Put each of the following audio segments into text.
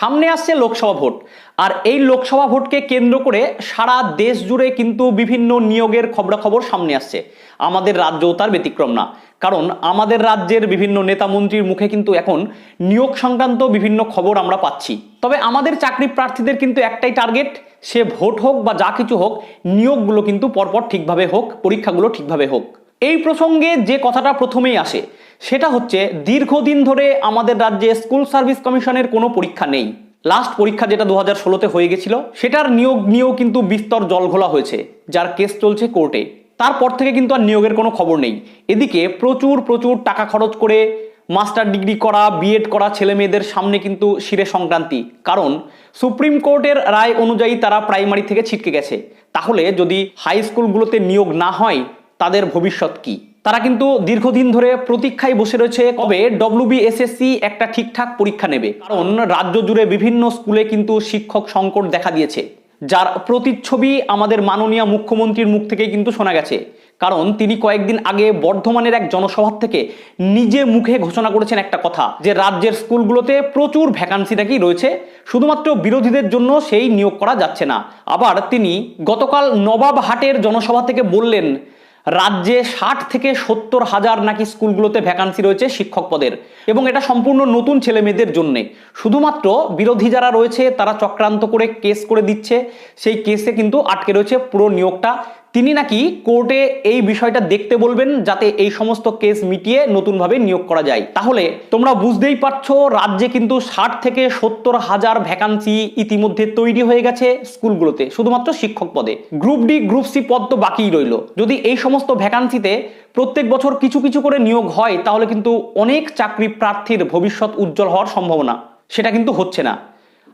সামনে আসছে লোকসভা ভোট। আর এই লোকসভা ভোটকে কেন্দ্র করে সারা দেশ জুড়ে কিন্তু বিভিন্ন নিয়োগের খবরাখবর সামনে আসছে। আমাদের রাজ্যও তার ব্যতিক্রম না। কারণ আমাদের রাজ্যের বিভিন্ন নেতা মন্ত্রীর মুখে কিন্তু এখন নিয়োগ সংক্রান্ত বিভিন্ন খবর আমরা পাচ্ছি। তবে আমাদের চাকরি প্রার্থীদের কিন্তু একটাই টার্গেট, সে ভোট হোক বা যা কিছু হোক, নিয়োগগুলো কিন্তু পরপর ঠিকভাবে হোক, পরীক্ষাগুলো ঠিকভাবে হোক। এই প্রসঙ্গে যে কথাটা প্রথমেই আসে, সেটা হচ্ছে দীর্ঘদিন ধরে আমাদের রাজ্যে স্কুল সার্ভিস কমিশনের কোনো পরীক্ষা নেই। লাস্ট পরীক্ষা যেটা দু হাজার ষোলোতে হয়ে গেছিল, সেটার নিয়োগ নিয়েও কিন্তু বিস্তর জলঘোলা হয়েছে, যার কেস চলছে কোর্টে। তারপর থেকে কিন্তু আর নিয়োগের কোনো খবর নেই। এদিকে প্রচুর প্রচুর টাকা খরচ করে মাস্টার ডিগ্রি করা, বিএড করা ছেলে মেয়েদের সামনে কিন্তু শিরে সংক্রান্তি। কারণ সুপ্রিম কোর্টের রায় অনুযায়ী তারা প্রাইমারি থেকে ছিটকে গেছে। তাহলে যদি হাই স্কুলগুলোতে নিয়োগ না হয় তাদের ভবিষ্যৎ কি? তারা কিন্তু দীর্ঘদিন ধরে প্রতীক্ষায় বসে রয়েছে কবে ডব্লিউবিএসএসসি একটা ঠিকঠাক পরীক্ষা নেবে। কারণ রাজ্য জুড়ে বিভিন্ন স্কুলে কিন্তু শিক্ষক সংকট দেখা দিয়েছে, যার প্রতিচ্ছবি আমাদের মাননীয় মুখ্যমন্ত্রীর মুখ থেকে কিন্তু শোনা গেছে। কারণ তিনি কয়েকদিন আগে বর্ধমানের এক জনসভা থেকে নিজে মুখে ঘোষণা করেছেন একটা কথা, যে রাজ্যের স্কুলগুলোতে প্রচুর ভ্যাকান্সি নাকি রয়েছে, শুধুমাত্র বিরোধীদের জন্য সেই নিয়োগ করা যাচ্ছে না। আবার তিনি গতকাল নবাব হাটের জনসভা থেকে বললেন রাজ্যে ষাট থেকে সত্তর হাজার নাকি স্কুলগুলোতে ভ্যাকান্সি রয়েছে শিক্ষক পদের। এবং এটা সম্পূর্ণ নতুন ছেলে মেয়েদের জন্যে। শুধুমাত্র বিরোধী যারা রয়েছে, তারা চক্রান্ত করে কেস করে দিচ্ছে। সেই কেসে কিন্তু আটকে রয়েছে পুরো নিয়োগটা। তিনি নাকি কোর্টে এই বিষয়টা দেখতে বলবেন যাতে এই সমস্ত কেস মিটিয়ে নতুনভাবে নিয়োগ করা যায়। তাহলে তোমরা বুঝতেই পারছ, রাজ্যে কিন্তু ষাট থেকে সত্তর হাজার ভ্যাকান্সি ইতিমধ্যে তৈরি হয়ে গেছে স্কুলগুলোতে, শুধুমাত্র শিক্ষক পদে। গ্রুপ ডি, গ্রুপ সি পদ তো বাকিই রইল। যদি এই সমস্ত ভ্যাকান্সিতে প্রত্যেক বছর কিছু কিছু করে নিয়োগ হয়, তাহলে কিন্তু অনেক চাকরি প্রার্থীর ভবিষ্যৎ উজ্জ্বল হওয়ার সম্ভাবনা। সেটা কিন্তু হচ্ছে না।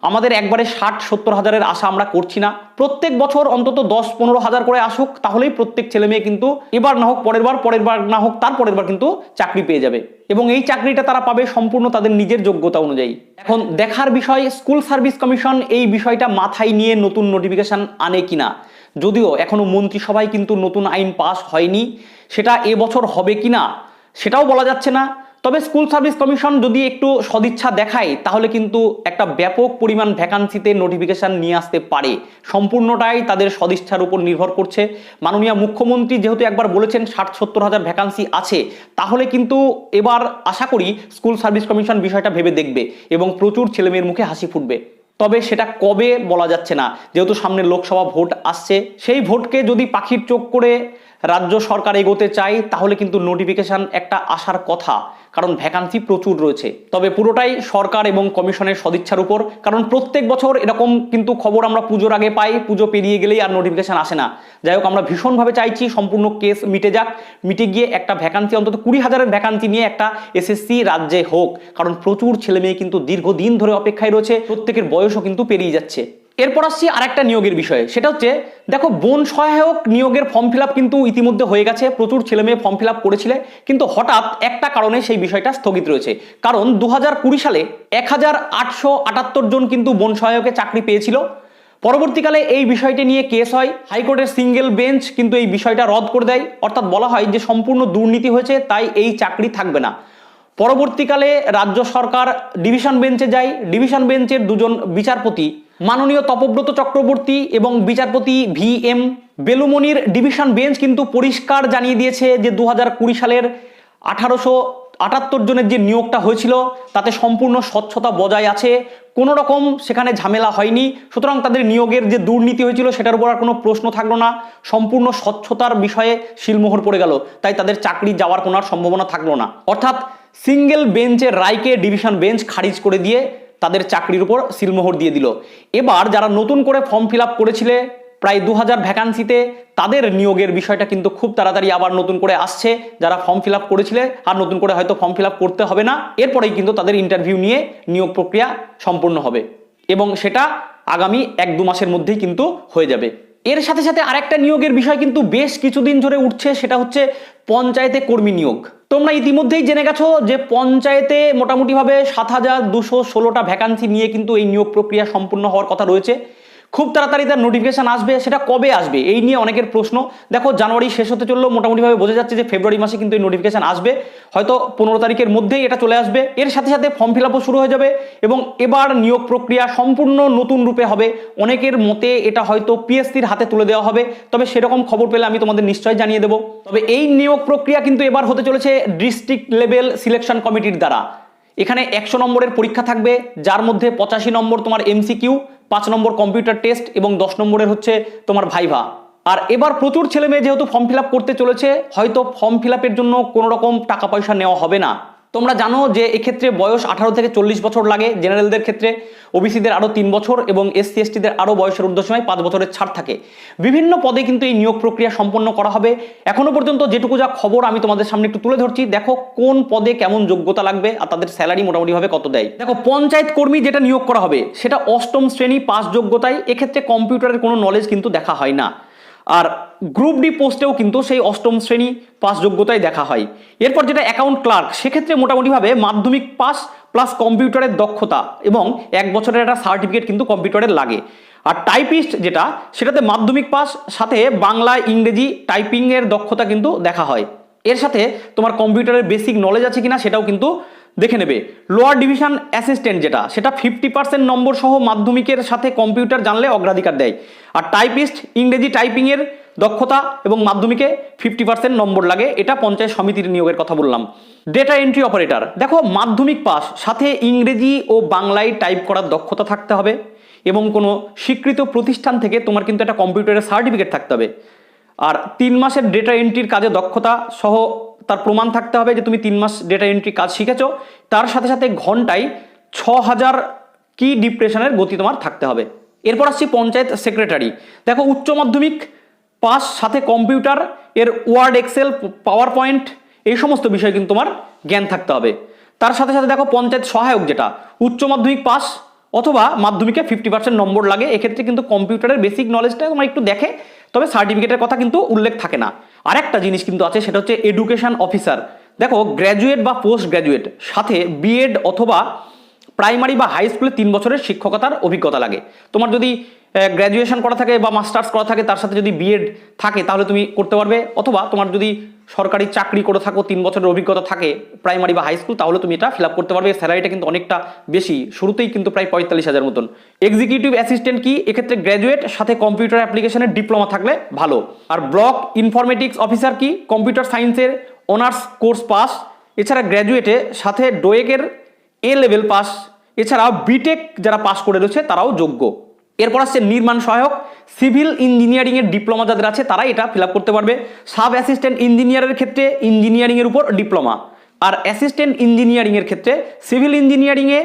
আমাদের একবারে ষাট, সত্তর হাজারের আশা আমরা করছি না। প্রত্যেক বছর অন্তত দশ, পনেরো হাজার করে আসুক, তাহলেই প্রত্যেক ছেলে মেয়ে কিন্তু এবার না হোক, পরের বার পরের বার না হোক, তার পরের বার কিন্তু চাকরি পেয়ে যাবে। এবং এই চাকরিটা তারা পাবে সম্পূর্ণ তাদের নিজের যোগ্যতা অনুযায়ী। এখন দেখার বিষয়, স্কুল সার্ভিস কমিশন এই বিষয়টা মাথায় নিয়ে নতুন নোটিফিকেশন আনে কিনা? যদিও এখনও মন্ত্রিসভায় কিন্তু নতুন আইন পাস হয়নি। সেটা এবছর হবে কিনা? সেটাও বলা যাচ্ছে না। তবে স্কুল সার্ভিস কমিশন যদি একটু সদিচ্ছা দেখায়, তাহলে কিন্তু একটা ব্যাপক পরিমাণ ভ্যাকান্সিতে নোটিফিকেশন নিয়ে আসতে পারে। সম্পূর্ণটাই তাদের সদিচ্ছার উপর নির্ভর করছে। মাননীয় মুখ্যমন্ত্রী যেহেতু একবার বলেছেন ষাট সত্তর হাজার ভ্যাকান্সি আছে, তাহলে কিন্তু এবার আশা করি স্কুল সার্ভিস কমিশন বিষয়টা ভেবে দেখবে এবং প্রচুর ছেলেমেয়ের মুখে হাসি ফুটবে। তবে সেটা কবে বলা যাচ্ছে না। যেহেতু সামনে লোকসভা ভোট আসছে, সেই ভোটকে যদি পাখির চোখ করে রাজ্য সরকার এগোতে চায়, তাহলে কিন্তু নোটিফিকেশন একটা আসার কথা, কারণ ভ্যাকান্সি প্রচুর রয়েছে। তবে পুরোটাই সরকার এবং কমিশনের সদিচ্ছার উপর, কারণ প্রত্যেক বছর এরকম কিন্তু খবর আমরা পুজোর আগে পাই, পুজো পেরিয়ে গেলেই আর নোটিফিকেশান আসে না। যাই হোক, আমরা ভীষণভাবে চাইছি সম্পূর্ণ কেস মিটে যাক, মিটে গিয়ে একটা ভ্যাকান্সি অন্তত কুড়ি হাজারের ভ্যাকান্সি নিয়ে একটা এসএসসি রাজ্যে হোক, কারণ প্রচুর ছেলে মেয়ে কিন্তু দীর্ঘদিন ধরে অপেক্ষায় রয়েছে, প্রত্যেকের বয়সও কিন্তু পেরিয়ে যাচ্ছে। এরপর আসছি আরেকটা নিয়োগের বিষয়ে। সেটা হচ্ছে, দেখো, বন সহায়ক নিয়োগের ফর্ম ফিল কিন্তু ইতিমধ্যে হয়ে গেছে। প্রচুর ছেলে মেয়ে ফর্ম ফিল করেছিলে। কিন্তু হঠাৎ একটা কারণে সেই বিষয়টা স্থগিত রয়েছে। কারণ দু হাজার কুড়ি সালে এক হাজার আটশো আটাত্তর জন কিন্তু বন সহায়কে চাকরি পেয়েছিল। পরবর্তীকালে এই বিষয়টি নিয়ে কেস হয়। হাইকোর্টের সিঙ্গেল বেঞ্চ কিন্তু এই বিষয়টা রদ করে দেয়। অর্থাৎ বলা হয় যে সম্পূর্ণ দুর্নীতি হয়েছে, তাই এই চাকরি থাকবে না। পরবর্তীকালে রাজ্য সরকার ডিভিশন বেঞ্চে যায়। ডিভিশন বেঞ্চের দুজন বিচারপতি মাননীয় তপব্রত চক্রবর্তী এবং বিচারপতি ভি এম বেলুমনির ডিভিশন বেঞ্চ কিন্তু পরিষ্কার জানিয়ে দিয়েছে যে দু হাজার কুড়ি সালের আঠারোশো আটাত্তর জনের যে নিয়োগটা হয়েছিল, তাতে সম্পূর্ণ স্বচ্ছতা বজায় আছে। কোনো রকম সেখানে ঝামেলা হয়নি। সুতরাং তাদের নিয়োগের যে দুর্নীতি হয়েছিল, সেটার উপর আর কোনো প্রশ্ন থাকল না। সম্পূর্ণ স্বচ্ছতার বিষয়ে শিলমোহর পড়ে গেল। তাই তাদের চাকরি যাওয়ার কোনো আর সম্ভাবনা থাকল না। অর্থাৎ সিঙ্গেল বেঞ্চের রায়কে ডিভিশন বেঞ্চ খারিজ করে দিয়ে তাদের চাকরির উপর সিলমোহর দিয়ে দিল। এবার যারা নতুন করে ফর্ম ফিল করেছিলে, প্রায় দু হাজার ভ্যাকান্সিতে তাদের নিয়োগের বিষয়টা কিন্তু খুব তাড়াতাড়ি আবার নতুন করে আসছে। যারা ফর্ম ফিল আপ করেছিলে আর নতুন করে হয়তো ফর্ম ফিল করতে হবে না, এরপরেই কিন্তু তাদের ইন্টারভিউ নিয়ে নিয়োগ প্রক্রিয়া সম্পূর্ণ হবে। এবং সেটা আগামী এক দু মাসের মধ্যেই কিন্তু হয়ে যাবে। এর সাথে সাথে আরেকটা নিয়োগের বিষয় কিন্তু বেশ কিছুদিন ধরে উঠছে, সেটা হচ্ছে পঞ্চায়েতে কর্মী নিয়োগ। তোমরা ইতিমধ্যেই জেনে গেছো যে পঞ্চায়েতে মোটামুটিভাবে সাত হাজার দুশো ষোলোটা ভ্যাকান্সি নিয়ে কিন্তু এই নিয়োগ প্রক্রিয়া সম্পূর্ণ হওয়ার কথা রয়েছে। খুব তাড়াতাড়ি তার নোটিফিকেশান আসবে, সেটা কবে আসবে? এই নিয়ে অনেকের প্রশ্ন। দেখো, জানুয়ারি শেষ হতে চললেও মোটামুটিভাবে বোঝা যাচ্ছে যে ফেব্রুয়ারি মাসে কিন্তু এই নোটিফিকেশন আসবে। হয়তো পনেরো তারিখের মধ্যেই এটা চলে আসবে। এর সাথে সাথে ফর্ম ফিল শুরু হয়ে যাবে এবং এবার নিয়োগ প্রক্রিয়া সম্পূর্ণ নতুন রূপে হবে। অনেকের মতে এটা হয়তো পিএসসির হাতে তুলে দেওয়া হবে। তবে সেরকম খবর পেলে আমি তোমাদের নিশ্চয়ই জানিয়ে দেবো। তবে এই নিয়োগ প্রক্রিয়া কিন্তু এবার হতে চলেছে ডিস্ট্রিক্ট লেভেল সিলেকশন কমিটির দ্বারা। এখানে একশো নম্বরের পরীক্ষা থাকবে, যার মধ্যে পঁচাশি নম্বর তোমার এমসিকিউ পাঁচ নম্বর কম্পিউটার টেস্ট এবং দশ নম্বরের হচ্ছে তোমার ভাইভা আর এবার প্রচুর ছেলে মেয়ে যেহেতু ফর্ম ফিল করতে চলেছে, হয়তো ফর্ম ফিল জন্য কোনো রকম টাকা পয়সা নেওয়া হবে না। তোমরা জানো যে এক্ষেত্রে বয়স আঠারো থেকে চল্লিশ বছর লাগে জেনারেলদের ক্ষেত্রে, ওবিসিদের আরও তিন বছর এবং এসসি এসটিদের আরও বয়সের ঊর্ধ্বসীমায় পাঁচ বছরের ছাড় থাকে। বিভিন্ন পদে কিন্তু এই নিয়োগ প্রক্রিয়া সম্পন্ন করা হবে। এখনও পর্যন্ত যেটুকু যা খবর আমি তোমাদের সামনে একটু তুলে ধরছি, দেখো কোন পদে কেমন যোগ্যতা লাগবে আর তাদের স্যালারি মোটামুটিভাবে কত দেয়। দেখো, পঞ্চায়েত কর্মী যেটা নিয়োগ করা হবে, সেটা অষ্টম শ্রেণি পাস যোগ্যতায়, এক্ষেত্রে কম্পিউটারের কোনো নলেজ কিন্তু দেখা হয় না। আর গ্রুপ ডি পোস্টেও কিন্তু সেই অষ্টম শ্রেণি পাস যোগ্যতাই দেখা হয়। এরপর যেটা অ্যাকাউন্ট ক্লার্ক সেক্ষেত্রে মোটামুটিভাবে মাধ্যমিক পাস প্লাস কম্পিউটারের দক্ষতা এবং এক বছরের একটা সার্টিফিকেট কিন্তু কম্পিউটারের লাগে। আর টাইপিস্ট যেটা, সেটাতে মাধ্যমিক পাস সাথে বাংলা, ইংরেজি টাইপিংয়ের দক্ষতা কিন্তু দেখা হয়। এর সাথে তোমার কম্পিউটারের বেসিক নলেজ আছে কিনা সেটাও কিন্তু দেখে নেবে। লোয়ার ডিভিশন অ্যাসিস্ট্যান্ট যেটা, সেটা ফিফটি পার্সেন্ট নম্বর সহ মাধ্যমিকের সাথে কম্পিউটার জানলে অগ্রাধিকার দেয়। আর টাইপিস্ট ইংরেজি টাইপিংয়ের দক্ষতা এবং মাধ্যমিকে ফিফটি পার্সেন্ট নম্বর লাগে, এটা পঞ্চায়েত সমিতির নিয়োগের কথা বললাম। ডেটা এন্ট্রি অপারেটর দেখো মাধ্যমিক পাস সাথে ইংরেজি ও বাংলায় টাইপ করার দক্ষতা থাকতে হবে এবং কোনো স্বীকৃত প্রতিষ্ঠান থেকে তোমার কিন্তু একটা কম্পিউটারের সার্টিফিকেট থাকতে হবে। আর তিন মাসের ডেটা এন্ট্রির কাজে দক্ষতা সহ তার প্রমাণ থাকতে হবে যে তুমি তিন মাস ডেটা এন্ট্রি কাজ শিখেছো। তার সাথে সাথে ঘন্টায় ছ হাজার কি ডিপ্রেশনের গতি তোমার থাকতে হবে। এরপর আসছি পঞ্চায়েত সেক্রেটারি দেখো, উচ্চ মাধ্যমিক পাস, সাথে কম্পিউটার এর ওয়ার্ড এক্সেল পাওয়ার পয়েন্ট এই সমস্ত বিষয় কিন্তু তোমার জ্ঞান থাকতে হবে। তার সাথে সাথে দেখো, পঞ্চায়েত সহায়ক যেটা, উচ্চ মাধ্যমিক পাস অথবা মাধ্যমিকে ফিফটি পার্সেন্ট নম্বর লাগে। এক্ষেত্রে কিন্তু কম্পিউটারের বেসিক নলেজটা তোমার একটু দেখে তবে সার্টিফিকেটের কথা কিন্তু উল্লেখ থাকে না। আরেকটা জিনিস কিন্তু আছে, সেটা হচ্ছে এডুকেশন অফিসার দেখো গ্র্যাজুয়েট বা পোস্ট গ্র্যাজুয়েট সাথে বিএড অথবা প্রাইমারি বা হাই স্কুলে তিন বছরের শিক্ষকতার অভিজ্ঞতা লাগে। তোমার যদি গ্র্যাজুয়েশন করা থাকে বা মাস্টার্স করা থাকে, তার সাথে যদি বিএড থাকে, তাহলে তুমি করতে পারবে। অথবা তোমার যদি সরকারি চাকরি করে থাকো, তিন বছরের অভিজ্ঞতা থাকে প্রাইমারি বা হাই স্কুল তাহলে তুমি এটা ফিল করতে পারবে। স্যালারিটা কিন্তু অনেকটা বেশি, শুরুতেই কিন্তু প্রায় পঁয়তাল্লিশ হাজার মতন। এক্সিকিউটিভ অ্যাসিস্ট্যান্ট কি? এক্ষেত্রে গ্র্যাজুয়েট সাথে কম্পিউটার অ্যাপ্লিকেশনের ডিপ্লোমা থাকলে ভালো। আর ব্লক ইনফরমেটিক্স অফিসার কি? কম্পিউটার সায়েন্সের অনার্স কোর্স পাস এছাড়া গ্র্যাজুয়েটে সাথে ডোয়েকের এ লেভেল পাস এছাড়াও বিটেক যারা পাস করে রয়েছে, তারাও যোগ্য। এরপর আসছে নির্মাণ সহায়ক। সিভিল ইঞ্জিনিয়ারিং এর ডিপ্লোমা যাদের আছে, তারাই এটা ফিল করতে পারবে। সাব অ্যাসিস্ট্যান্ট ইঞ্জিনিয়ারের ক্ষেত্রে ইঞ্জিনিয়ারিং এর উপর ডিপ্লোমা। আর অ্যাসিস্ট্যান্ট ইঞ্জিনিয়ারিং এর ক্ষেত্রে সিভিল ইঞ্জিনিয়ারিং এ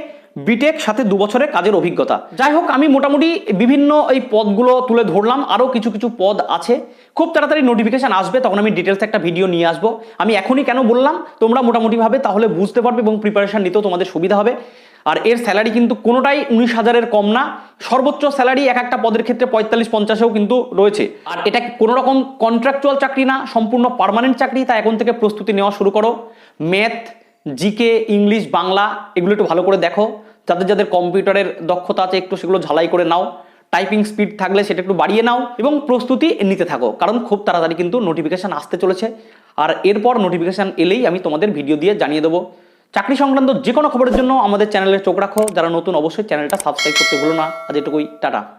বিটেক সাথে দু বছরের কাজের অভিজ্ঞতা। যাই হোক, আমি মোটামুটি বিভিন্ন এই পদগুলো তুলে ধরলাম। আরও কিছু কিছু পদ আছে। খুব তাড়াতাড়ি নোটিফিকেশান আসবে, তখন আমি ডিটেলস একটা ভিডিও নিয়ে আসব। আমি এখনই কেন বললাম, তোমরা মোটামুটিভাবে তাহলে বুঝতে পারবে এবং প্রিপারেশন নিতেও তোমাদের সুবিধা হবে। আর এর স্যালারি কিন্তু কোনোটাই উনিশ হাজারের কম না। সর্বোচ্চ স্যালারি এক একটা পদের ক্ষেত্রে পঁয়তাল্লিশ, পঞ্চাশেও কিন্তু রয়েছে। আর এটা কোনো রকম কন্ট্রাকচুয়াল চাকরি না, সম্পূর্ণ পার্মানেন্ট চাকরি, তাই এখন থেকে প্রস্তুতি নেওয়া শুরু করো। ম্যাথ জিকে ইংলিশ বাংলা, এগুলো একটু ভালো করে দেখো। যাদের যাদের কম্পিউটারের দক্ষতা আছে, একটু সেগুলো ঝালাই করে নাও। টাইপিং স্পিড থাকলে সেটা একটু বাড়িয়ে নাও এবং প্রস্তুতি নিতে থাকো, কারণ খুব তাড়াতাড়ি কিন্তু নোটিফিকেশান আসতে চলেছে। আর এরপর নোটিফিকেশান এলেই আমি তোমাদের ভিডিও দিয়ে জানিয়ে দেবো। চাকরি সংক্রান্ত যে কোনো খবরের জন্য আমাদের চ্যানেলে চোখ রাখো। যারা নতুন, অবশ্যই চ্যানেলটা সাবস্ক্রাইব করতে ভুলো না। আজ এটুকুই, টাটা।